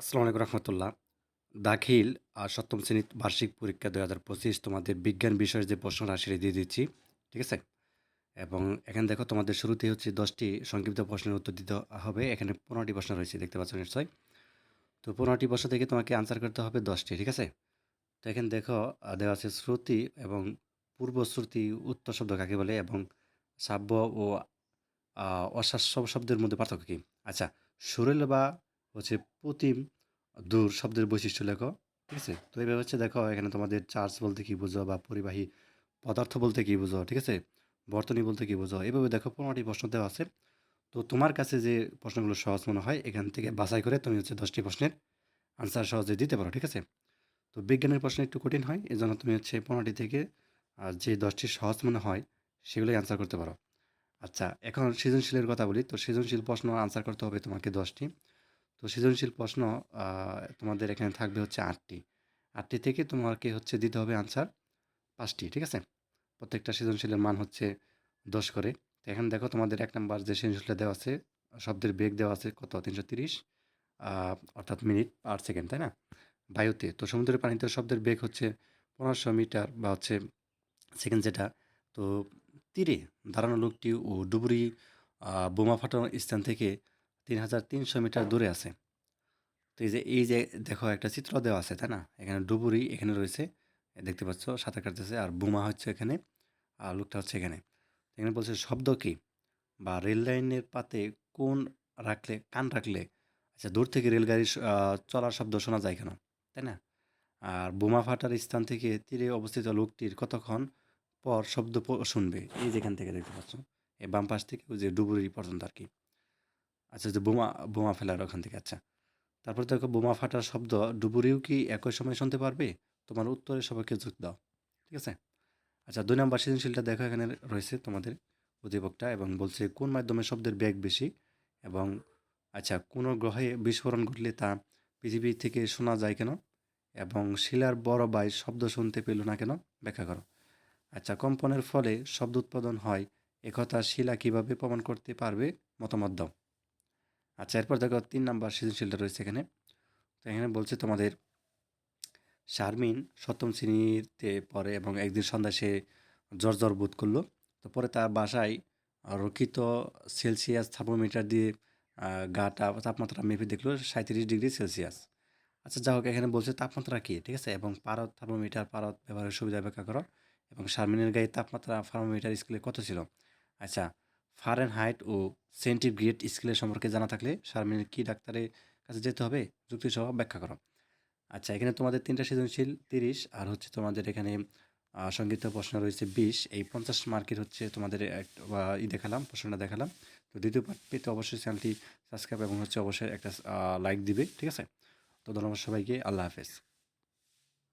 আসসালামু আলাইকুম রহমতুল্লাহ। দাখিল আর সপ্তম শ্রেণির বার্ষিক পরীক্ষা দুই হাজার পঁচিশ তোমাদের বিজ্ঞান বিষয়ের যে প্রশ্ন রাশি দিয়ে দিচ্ছি ঠিক আছে? এবং এখানে দেখো তোমাদের শুরুতে হচ্ছে দশটি সংক্ষিপ্ত প্রশ্নের উত্তর দিতে হবে। এখানে পনেরোটি প্রশ্ন রয়েছে দেখতে পাচ্ছ নিশ্চয় তো পনেরোটি প্রশ্ন থেকে তোমাকে আনসার করতে হবে দশটি ঠিক আছে? তো এখানে দেখো দেওয়া আছে শ্রুতি এবং পূর্বশ্রুতি উত্তর শব্দ কাকে বলে এবং সাব্য ও আহ, অশ্বাস্য শব্দের মধ্যে পার্থক্য কী? আচ্ছা সুরেল বা হচ্ছে প্রতিম দূর শব্দের বৈশিষ্ট্য লেখো ঠিক আছে? তো এইভাবে হচ্ছে দেখো এখানে তোমাদের চার্জ বলতে কী বুঝো বা পরিবাহী পদার্থ বলতে কী বুঝো ঠিক আছে? বর্তনী বলতে কী বুঝো? এভাবে দেখো পনেরোটি প্রশ্ন দেওয়া আছে। তো তোমার কাছে যে প্রশ্নগুলো সহজ মনে হয় এখান থেকে বাছাই করে তুমি হচ্ছে দশটি প্রশ্নের আনসার সহজে দিতে পারো ঠিক আছে? তো বিজ্ঞানের প্রশ্ন একটু কঠিন হয় এই জন্য তুমি হচ্ছে পনেরোটি থেকে আহ, যে দশটি সহজ মনে হয় সেগুলোই আনসার করতে পারো। আচ্ছা এখন সৃজনশীলের কথা বলি তো সৃজনশীল প্রশ্ন আনসার করতে হবে তোমাকে দশটি। তো সৃজনশীল প্রশ্ন তোমাদের এখানে থাকবে হচ্ছে আটটি। আটটি থেকে তোমাকে হচ্ছে দিতে হবে আনসার পাঁচটি, ঠিক আছে? প্রত্যেকটা সৃজনশীলের মান হচ্ছে দশ করে। তো এখানে দেখো তোমাদের এক নাম্বার যে সৃজনশীলটা দেওয়া আছে, শব্দের বেগ দেওয়া আছে কত? তিনশো তিরিশ অর্থাৎ মিনিট পার সেকেন্ড, তাই না? বায়ুতে, তো সমুদ্রের পানিতে শব্দের বেগ হচ্ছে পনেরোশো মিটার বা হচ্ছে সেকেন্ড যেটা। তো তীরে দাঁড়ানো লোকটি ও ডুবুরি বোমা ফাটানোর স্থান থেকে তিন হাজার তিনশো মিটার দূরে আছে। তো এই যে এই যে দেখো একটা চিত্র দেওয়া আছে, তাই না? এখানে ডুবুরি এখানে রয়েছে, দেখতে পাচ্ছ সাঁতার কাটতেছে, আর বোমা হচ্ছে এখানে, আর লোকটা হচ্ছে এখানে। এখানে বলছে, শব্দ কী? বা রেল লাইনের পাতে কোন রাখলে, কান রাখলে আচ্ছা দূর থেকে রেলগাড়ি চলার শব্দ শোনা যায় কেন? তাই না? আর বোমা ফাটার স্থান থেকে তীরে অবস্থিত লোকটির কতক্ষণ পর শব্দ শুনবে? এই যেখান থেকে দেখতে পাচ্ছ, এই বাম পাশ থেকে ওই যে ডুবুরি পর্যন্ত আর কি। আচ্ছা যে বোমা বোমা ফেলার ওখান থেকে আচ্ছা। তারপর দেখো বোমা ফাটার শব্দ, ডুবুরিও কি একই সময় শুনতে পারবে? তোমার উত্তরে সবাইকে যোগ দাও, ঠিক আছে? আচ্ছা দুই নম্বর সৃজনশীলটা দেখো এখানে রয়েছে তোমাদের উদ্দীপকটা এবং বলছে কোন মাধ্যমে শব্দের বেগ বেশি এবং আচ্ছা কোনো গ্রহে বিস্ফোরণ ঘটলে তা পৃথিবী থেকে শোনা যায় কেন? এবং শিলার বড় বাই শব্দ শুনতে পেল না কেন? ব্যাখ্যা করো। আচ্ছা কম্পনের ফলে শব্দ উৎপাদন হয়, একথা শিলা কীভাবে প্রমাণ করতে পারবে? মতামত দাও। আচ্ছা এরপর দেখো তিন নাম্বার সৃজনশীলটা রয়েছে এখানে। তো এখানে বলছে তোমাদের, শারমিন সপ্তম শ্রেণীতে পড়ে এবং একদিন সন্ধ্যায় সে জ্বর জ্বর বোধ করল। তো পরে তার বাসায় রক্ষিত সেলসিয়াস থার্মোমিটার দিয়ে গাটা তাপমাত্রা মেপে দেখল সাঁত্রিশ ডিগ্রি সেলসিয়াস। আচ্ছা যা হোক, এখানে বলছে তাপমাত্রা কী, ঠিক আছে? এবং পারদ থার্মোমিটার, পারদ ব্যবহারের সুবিধা ব্যাখ্যা করো। এবং শারমিনের গায়ে তাপমাত্রা থার্মোমিটার স্কেলে কত ছিল? আচ্ছা ফারেন হাইট ও সেন্টিগ্রেড স্কেলের সম্পর্কে জানা থাকলে শারমিনের কি ডাক্তারের কাছে যেতে হবে? যুক্তিসহ ব্যাখ্যা করো। আচ্ছা এখানে তোমাদের তিনটা সৃজনশীল, তিরিশ, আর হচ্ছে তোমাদের এখানে সংগীত প্রশ্ন রয়েছে বিশ। এই পঞ্চাশ মার্কের হচ্ছে তোমাদের ই দেখালাম, প্রশ্নটা দেখালাম। তো দ্বিতীয় পার্ট পেতে অবশ্যই চ্যানেলটি সাবস্ক্রাইব এবং হচ্ছে অবশ্যই একটা লাইক দিবে, ঠিক আছে? তো ধন্যবাদ সবাইকে, আল্লাহ হাফেজ।